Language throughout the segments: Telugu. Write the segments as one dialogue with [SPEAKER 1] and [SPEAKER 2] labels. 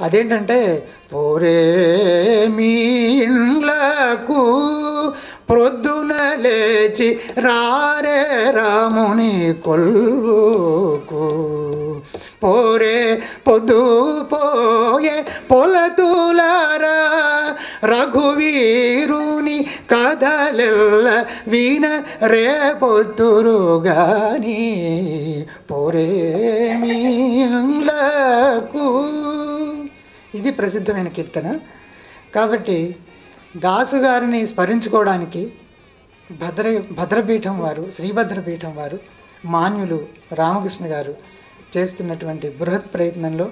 [SPEAKER 1] అదేంటంటే పోరే మీ ఇండ్లకు ప్రొద్దున లేచి రారే రాముని కొల్లుకు. పోరే పొద్దు పోయే పొలతులారా రఘువీరుని కథలెల్ల విన రేపొద్దురు గాని పోరే మీలకు ఇది ప్రసిద్ధమైన కీర్తన. కాబట్టి దాసు గారిని స్మరించుకోవడానికి భద్ర భద్రపీఠం వారు శ్రీభద్రపీఠం వారు మాన్యులు రామకృష్ణ గారు చేస్తున్నటువంటి బృహత్ ప్రయత్నంలో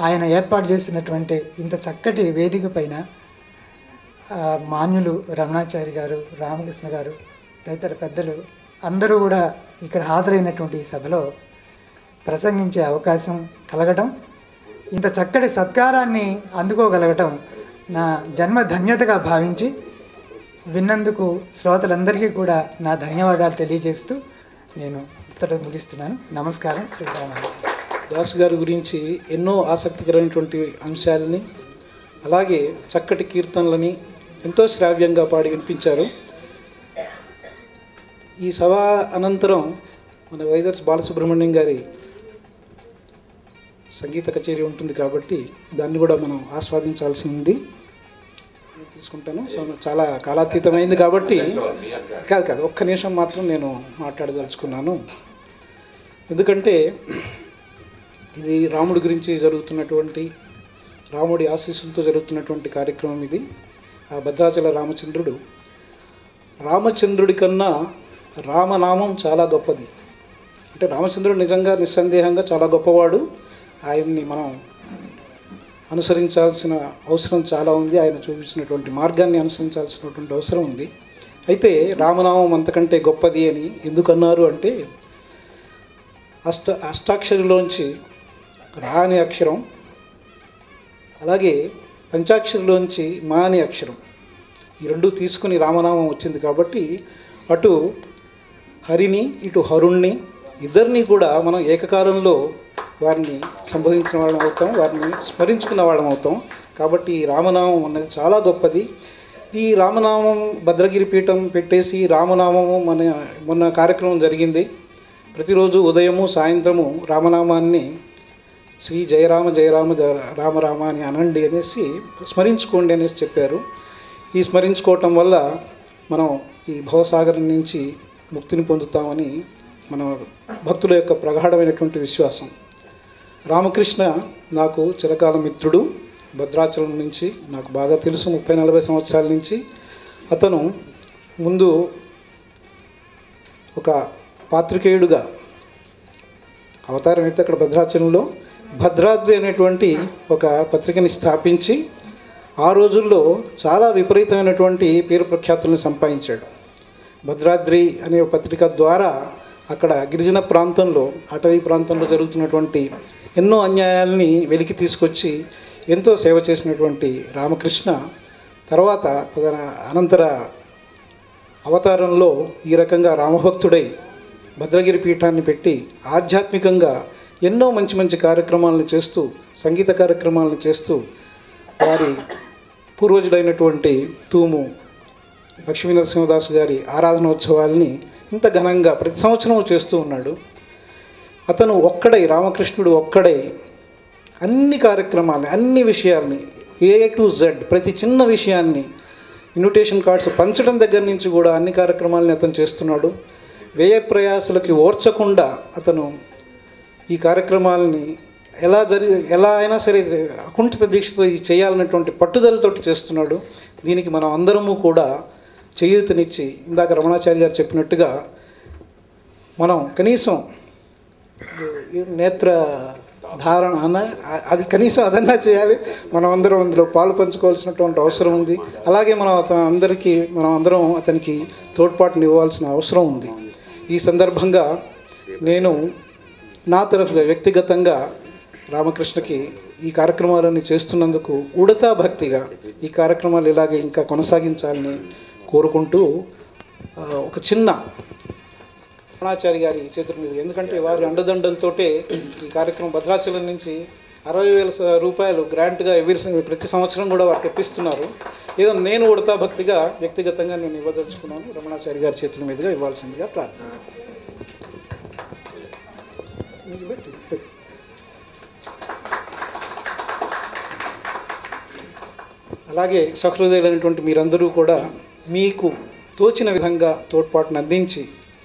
[SPEAKER 1] ఆయన ఏర్పాటు చేసినటువంటి ఇంత చక్కటి వేదిక పైన మాన్యులు రమణాచారి గారు రామకృష్ణ గారు తదితర పెద్దలు అందరూ కూడా ఇక్కడ హాజరైనటువంటి ఈ సభలో ప్రసంగించే అవకాశం కలగడం ఇంత చక్కటి సత్కారాన్ని అందుకోగలగటం నా జన్మ ధన్యతగా భావించి విన్నందుకు శ్రోతలందరికీ కూడా నా ధన్యవాదాలు తెలియజేస్తూ నేను ఇంతటితో ముగిస్తున్నాను. నమస్కారం శ్రీరామ
[SPEAKER 2] దాస్ గారి గురించి ఎన్నో ఆసక్తికరమైనటువంటి అంశాలని అలాగే చక్కటి కీర్తనలని ఎంతో శ్రావ్యంగా పాడి వినిపించారు. ఈ సభ అనంతరం మన వైజర్స్ బాలసుబ్రహ్మణ్యం గారి సంగీత కచేరీ ఉంటుంది కాబట్టి దాన్ని కూడా మనం ఆస్వాదించాల్సింది తీసుకుంటాను. సో చాలా కాలాతీతమైంది కాబట్టి కాదు కాదు ఒక్క నిమిషం మాత్రం నేను మాట్లాడదలుచుకున్నాను. ఎందుకంటే ఇది రాముడి గురించి జరుగుతున్నటువంటి రాముడి ఆశీస్సులతో జరుగుతున్నటువంటి కార్యక్రమం ఇది. ఆ భద్రాచల రామచంద్రుడు రామచంద్రుడి కన్నా రామనామం చాలా గొప్పది. అంటే రామచంద్రుడు నిజంగా నిస్సందేహంగా చాలా గొప్పవాడు. ఆయన్ని మనం అనుసరించాల్సిన అవసరం చాలా ఉంది. ఆయన చూపించినటువంటి మార్గాన్ని అనుసరించాల్సినటువంటి అవసరం ఉంది. అయితే రామనామం అంతకంటే గొప్పది అని ఎందుకన్నారు అంటే అష్ట అష్టాక్షరిలోంచి రా అనే అక్షరం అలాగే పంచాక్షరిలోంచి మా అనే అక్షరం. ఈ రెండు తీసుకుని రామనామం వచ్చింది కాబట్టి అటు హరిని ఇటు హరుణ్ణి ఇద్దరిని కూడా మనం ఏకకాలంలో వారిని సంబోధించిన వాళ్ళం అవుతాం వారిని స్మరించుకున్న వాళ్ళం అవుతాం. కాబట్టి రామనామం అన్నది చాలా గొప్పది. ఈ రామనామం భద్రగిరి పీఠం పెట్టేసి రామనామము మన మొన్న కార్యక్రమం జరిగింది. ప్రతిరోజు ఉదయము సాయంత్రము రామనామాన్ని శ్రీ జయరామ జయరామ జ- రామ రామ అని అనండి అనేసి స్మరించుకోండి అనేసి చెప్పారు. ఈ స్మరించుకోవటం వల్ల మనం ఈ భవసాగరం నుంచి ముక్తిని పొందుతామని మన భక్తుల యొక్క ప్రగాఢమైనటువంటి విశ్వాసం. రామకృష్ణ నాకు చిరకాల మిత్రుడు. భద్రాచలం నుంచి నాకు బాగా తెలుసు ముప్పై నలభై సంవత్సరాల నుంచి. అతను ముందు ఒక పాత్రికేయుడుగా అవతారం అయితే అక్కడ భద్రాచలంలో భద్రాద్రి అనేటువంటి ఒక పత్రికని స్థాపించి ఆ రోజుల్లో చాలా విపరీతమైనటువంటి పేరు ప్రఖ్యాతులను సంపాదించాడు. భద్రాద్రి అనే పత్రిక ద్వారా అక్కడ గిరిజన ప్రాంతంలో అటవీ ప్రాంతంలో జరుగుతున్నటువంటి ఎన్నో అన్యాయాల్ని వెలికి తీసుకొచ్చి ఎంతో సేవ చేసినటువంటి రామకృష్ణ తర్వాత తన అనంతర అవతారంలో ఈ రకంగా రామభక్తుడై భద్రగిరి పీఠాన్ని పెట్టి ఆధ్యాత్మికంగా ఎన్నో మంచి మంచి కార్యక్రమాలను చేస్తూ సంగీత కార్యక్రమాలను చేస్తూ వారి పూర్వజుడైనటువంటి తూము లక్ష్మీ నరసింహదాసు గారి ఆరాధనోత్సవాల్ని ఇంత ఘనంగా ప్రతి సంవత్సరం చేస్తూ ఉన్నాడు. అతను ఒక్కడై రామకృష్ణుడు ఒక్కడై అన్ని కార్యక్రమాలని అన్ని విషయాల్ని ఏ టు జెడ్ ప్రతి చిన్న విషయాన్ని ఇన్విటేషన్ కార్డ్స్ పంచడం దగ్గర నుంచి కూడా అన్ని కార్యక్రమాలని అతను చేస్తున్నాడు. వ్యయ ప్రయాసలకి ఓర్చకుండా అతను ఈ కార్యక్రమాలని ఎలా జరి ఎలా అయినా సరే అకుంఠిత దీక్షతో ఇది చేయాలన్నటువంటి పట్టుదలతోటి చేస్తున్నాడు. దీనికి మనం అందరము కూడా చేయూతనిచ్చి ఇందాక రమణాచారి గారు చెప్పినట్టుగా మనం కనీసం నేత్ర ధారణ అన్న అది కనీసం అదన్నా చేయాలి. మనం అందరం అందులో పాలు పంచుకోవాల్సినటువంటి అవసరం ఉంది. అలాగే మనం అతను అందరికీ మనం అందరం అతనికి తోడ్పాటుని ఇవ్వాల్సిన అవసరం ఉంది. ఈ సందర్భంగా నేను నా తరఫుగా వ్యక్తిగతంగా రామకృష్ణకి ఈ కార్యక్రమాలన్నీ చేస్తున్నందుకు ఉడతా భక్తిగా ఈ కార్యక్రమాలు ఇలాగే ఇంకా కొనసాగించాలని కోరుకుంటూ ఒక చిన్న ద్రోణాచారి గారి చేతుల మీద. ఎందుకంటే వారి అండదండలతోటే ఈ కార్యక్రమం భద్రాచలం నుంచి అరవై వేల రూపాయలు గ్రాంట్గా ఎవ్రీ ప్రతి సంవత్సరం కూడా వారికి ఇప్పిస్తున్నారు ఏదో నేను ఉడతా భక్తిగా వ్యక్తిగతంగా నేను ఇవ్వదలుచుకున్నాను. రమణాచారి గారి చేతుల మీదుగా ఇవ్వాల్సిందిగా ప్రార్థన. అలాగే సహృదయులైనటువంటి మీరందరూ కూడా మీకు తోచిన విధంగా తోడ్పాటును అందించి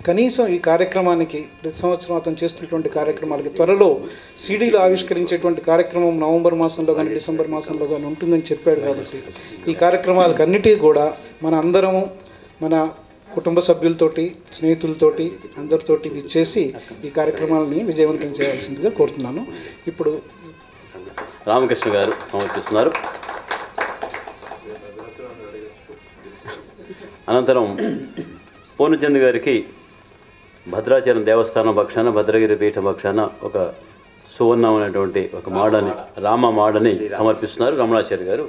[SPEAKER 2] కనీసం ఈ కార్యక్రమానికి ప్రతి సంవత్సరం అతను చేస్తున్నటువంటి కార్యక్రమాలకి త్వరలో సీడీలు ఆవిష్కరించేటువంటి కార్యక్రమం నవంబర్ మాసంలో కానీ డిసెంబర్ మాసంలో కానీ ఉంటుందని చెప్పాడు కాబట్టి ఈ కార్యక్రమాలకు అన్నిటికీ కూడా మన అందరము మన కుటుంబ సభ్యులతోటి స్నేహితులతోటి అందరితోటి ఇచ్చేసి ఈ కార్యక్రమాలని విజయవంతం చేయాల్సిందిగా కోరుతున్నాను. ఇప్పుడు
[SPEAKER 3] రామకృష్ణ గారు సమర్పిస్తున్నారు. అనంతరం పూర్ణచంద్ గారికి భద్రాచలం దేవస్థానం పక్షాన భద్రగిరి పీఠ పక్షాన ఒక సువర్ణం అనేటువంటి ఒక మాడని రామ మాడని సమర్పిస్తున్నారు రమణాచారి గారు.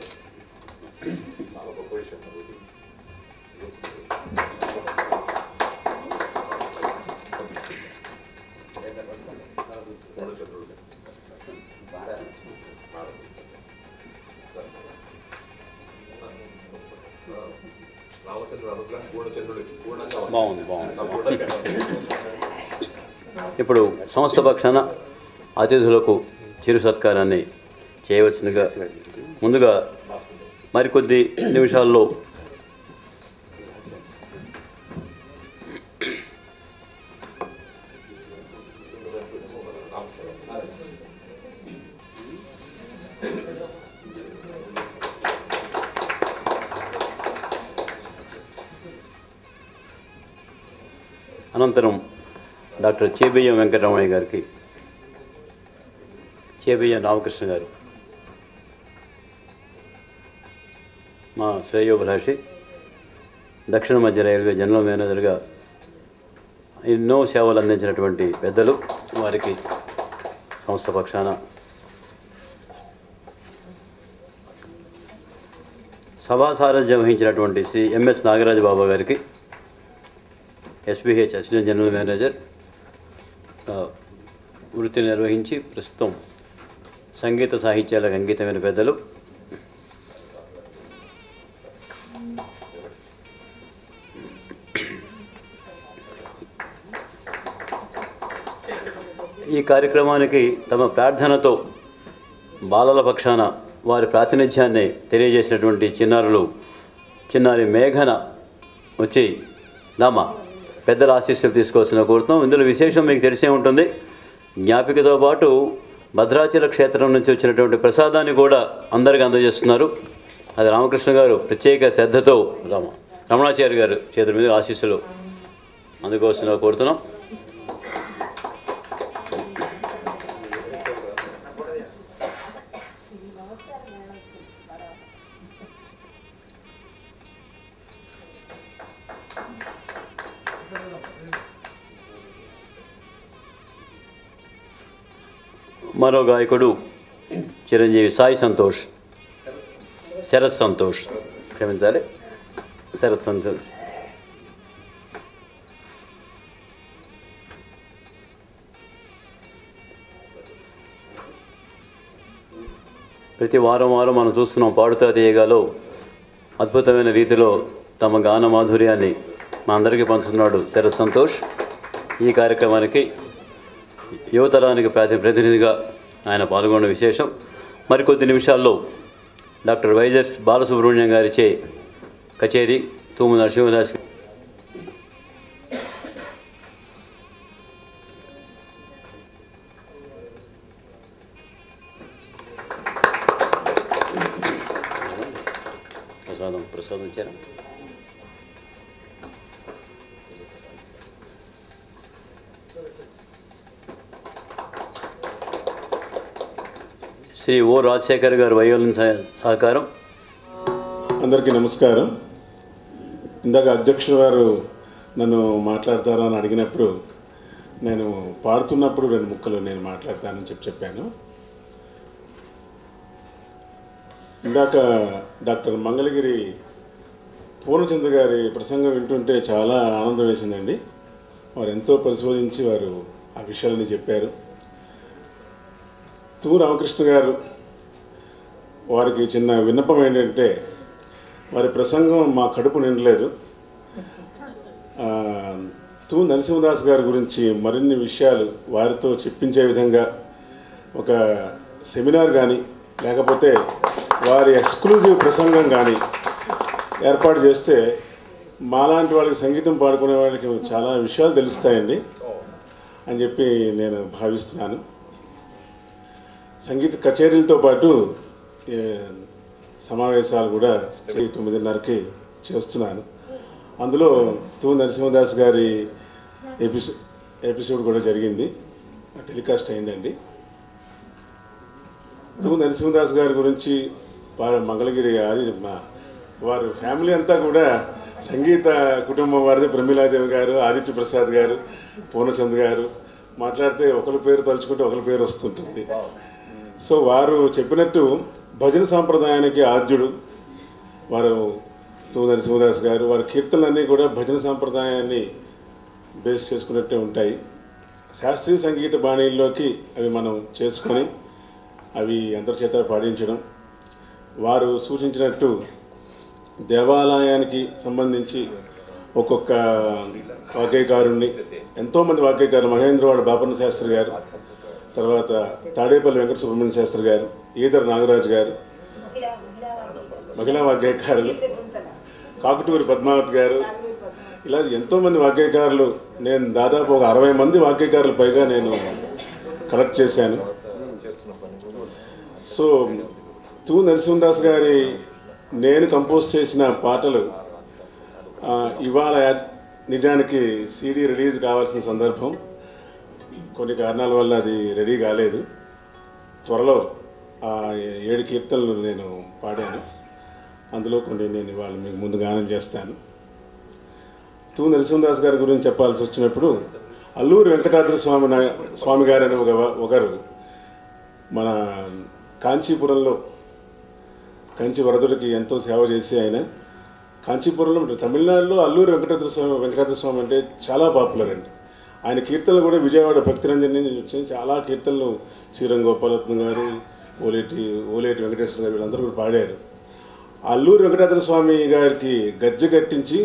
[SPEAKER 3] ఇప్పుడు సంస్థ పక్షాన అతిథులకు చిరు సత్కారాన్ని చేయవలసిందిగా ముందుగా మరికొద్ది నిమిషాల్లో అనంతరం డాక్టర్ చేబియ్యం వెంకటరమణయ్య గారికి. చేబియ్యం రామకృష్ణ గారు. మా శ్రేయోభిలాషి దక్షిణ మధ్య రైల్వే జనరల్ మేనేజర్గా ఎన్నో సేవలు అందించినటువంటి పెద్దలు వారికి సంస్థ పక్షాన సభా సారథ్యం వహించినటువంటి శ్రీ ఎంఎస్ నాగరాజు బాబా గారికి ఎస్బీహెచ్ అసిస్టెంట్ జనరల్ మేనేజర్ వృత్తిని నిర్వహించి ప్రస్తుతం సంగీత సాహిత్యాలకు అంకితమైన పెద్దలు. ఈ కార్యక్రమానికి తమ ప్రార్థనతో బాలల పక్షాన వారి ప్రాతినిధ్యాన్ని తెలియజేసినటువంటి చిన్నారులు చిన్నారి మేఘన వచ్చి నామ పెద్దల ఆశీస్సులు తీసుకోవాల్సిన కోరుతాం ఇందులో విశేషం మీకు తెలిసే ఉంటుంది. జ్ఞాపికతో పాటు భద్రాచల క్షేత్రం నుంచి వచ్చినటువంటి ప్రసాదాన్ని కూడా అందరికీ అందజేస్తున్నారు. అది రామకృష్ణ గారు ప్రత్యేక శ్రద్ధతో రామ రమణాచార్య గారు చేతుల మీద ఆశీస్సులు అందుకోసం కోరుతున్నాం. మరో గాయకుడు చిరంజీవి సాయి సంతోష్. శరత్ సంతోష్. క్షమించాలి. శరత్ సంతోష్. ప్రతి వారం వారం మనం చూస్తున్నాం పాడుతా తీయగాలో అద్భుతమైన రీతిలో తమ గాన మాధుర్యాన్ని మా అందరికీ పంచుతున్నాడు శరత్ సంతోష్. ఈ కార్యక్రమానికి యువతరానికి ప్రాతి ప్రతినిధిగా ఆయన పాల్గొన్న విశేషం. మరికొద్ది నిమిషాల్లో డాక్టర్ వైజర్స్ బాలసుబ్రహ్మణ్యం గారిచే కచేరీ తూము నరసింహదాస్ శ్రీ ఓ రాజశేఖర్ గారు వయోలిన్ సహకారం.
[SPEAKER 4] అందరికీ నమస్కారం. ఇందాక అధ్యక్షుడు వారు నన్ను మాట్లాడతారా అని అడిగినప్పుడు నేను పాడుతున్నప్పుడు రెండు ముక్కలు నేను మాట్లాడతానని చెప్పి చెప్పాను. ఇందాక డాక్టర్ మంగళగిరి పూర్ణచంద్ర గారి ప్రసంగం వింటుంటే చాలా ఆనందం వేసిందండి. వారు ఎంతో పరిశోధించి వారు ఆ విషయాలని చెప్పారు. తూ రామకృష్ణ గారు వారికి చిన్న విన్నపం ఏంటంటే వారి ప్రసంగం మా కడుపు నిండలేదు. తూ నరసింహదాస్ గారి గురించి మరిన్ని విషయాలు వారితో చెప్పించే విధంగా ఒక సెమినార్ కానీ లేకపోతే వారి ఎక్స్క్లూజివ్ ప్రసంగం కానీ ఏర్పాటు చేస్తే మాలాంటి వాళ్ళకి సంగీతం పాడుకునే వాళ్ళకి చాలా విషయాలు తెలుస్తాయండి అని చెప్పి నేను భావిస్తున్నాను. సంగీత కచేరీలతో పాటు సమావేశాలు కూడా తొమ్మిదిన్నరకి చేస్తున్నాను. అందులో తూ నరసింహదాస్ గారి ఎపిసో ఎపిసోడ్ కూడా జరిగింది. టెలికాస్ట్ అయిందండి. తూ నరసింహదాస్ గారి గురించి వారి మంగళగిరి ఆది మా వారి ఫ్యామిలీ అంతా కూడా సంగీత కుటుంబం వారిది ప్రమీలాదేవి గారు ఆదిత్య ప్రసాద్ గారు పూర్ణచంద్ గారు మాట్లాడితే ఒకరి పేరు తలుచుకుంటే ఒకరి పేరు వస్తుంటుంది. సో వారు చెప్పినట్టు భజన సాంప్రదాయానికి ఆద్యుడు. వారు తూ శివదాస్ గారు వారి కీర్తనలన్నీ కూడా భజన సాంప్రదాయాన్ని బేస్ చేసుకున్నట్టే ఉంటాయి. శాస్త్రీయ సంగీత బాణీల్లోకి అవి మనం చేసుకొని అవి అంతర్చేత పాటించడం వారు సూచించినట్టు దేవాలయానికి సంబంధించి ఒక్కొక్క వాక్యకారుణ్ణి ఎంతోమంది వాక్యకారులు మహేంద్రవాడ బాపన్న శాస్త్రి గారు తర్వాత తాడేపల్లి వెంకట సుబ్రహ్మణ్య శాస్త్రి గారు ఈదర్ నాగరాజు గారు మహిళా వాగ్గేయకారులు కాకుటూరి పద్మావతి గారు ఇలా ఎంతోమంది వాగ్గేయకారులు. నేను దాదాపు ఒక అరవై మంది వాగ్గేయకారులు పైగా నేను కలెక్ట్ చేశాను. సో తూ నరసింహదాస్ గారి నేను కంపోజ్ చేసిన పాటలు ఇవాళ నిజానికి సీడీ రిలీజ్ కావాల్సిన సందర్భం. కొన్ని కారణాల వల్ల అది రెడీ కాలేదు. త్వరలో ఆ ఏడు కీర్తనలు నేను పాడాను. అందులో కొన్ని నేను ఇవాళ మీకు ముందు గానం చేస్తాను. తూ నరసింహదాస్ గారి గురించి చెప్పాల్సి వచ్చినప్పుడు అల్లూరి వెంకటాద్రి స్వామి స్వామి గారు అని ఒక ఒకరు మన కాంచీపురంలో కంచి వరదుడికి ఎంతో సేవ చేసి ఆయన కాంచీపురంలో తమిళనాడులో అల్లూరి వెంకటేశ్వర స్వామి వెంకటేశ్వర స్వామి అంటే చాలా పాపులర్ అండి. ఆయన కీర్తనలు కూడా విజయవాడ భక్తిరంజన్ నుంచి చాలా కీర్తనలు శ్రీరంగ గోపాలత్న గారు ఓలేటి ఓలేటి వెంకటేశ్వర గారు వీళ్ళందరూ కూడా పాడారు. అల్లూరి వెంకటేశ్వర స్వామి గారికి గజ్జె కట్టించి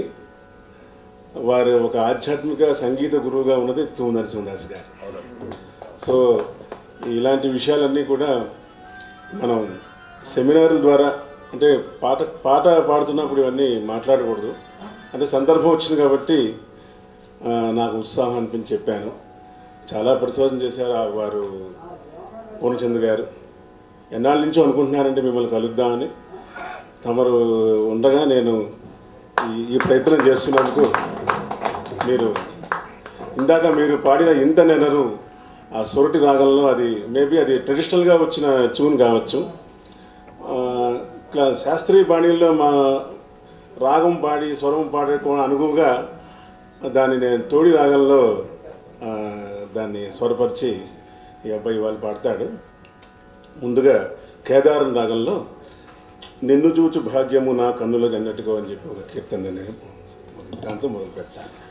[SPEAKER 4] వారు ఒక ఆధ్యాత్మిక సంగీత గురువుగా ఉన్నది తూ నరసింహదాస్ గారు. సో ఇలాంటి విషయాలన్నీ కూడా మనం సెమినార్ల ద్వారా అంటే పాట పాట పాడుతున్నప్పుడు ఇవన్నీ మాట్లాడకూడదు. అంటే సందర్భం వచ్చింది కాబట్టి నాకు ఉత్సాహం అనిపించి చెప్పాను. చాలా పరిశోధన చేశారు ఆ వారు పూర్ణచంద్ గారు. ఎన్నాళ్ళ నుంచో అనుకుంటున్నారంటే మిమ్మల్ని కలుద్దామని. తమరు ఉండగా నేను ఈ ఈ ప్రయత్నం చేస్తున్నందుకు మీరు ఇందాక మీరు పాడిన ఇంత నెనరు ఆ సొరటి రాగంలో అది మేబీ అది ట్రెడిషనల్గా వచ్చిన ట్యూన్ కావచ్చు. ఇట్లా శాస్త్రీయ బాణీల్లో మా రాగం పాడి స్వరం పాడుకోవడం అనుగువుగా దాన్ని నేను తోడి రాగంలో దాన్ని స్వరపరిచి ఈ అబ్బాయి వాళ్ళు పాడతాడు. ముందుగా కేదారం రాగంలో నిన్ను చూచు భాగ్యము నా కన్నులకు అన్నట్టుగా అని చెప్పి ఒక కీర్తన నేను దాంతో మొదలు పెట్టాను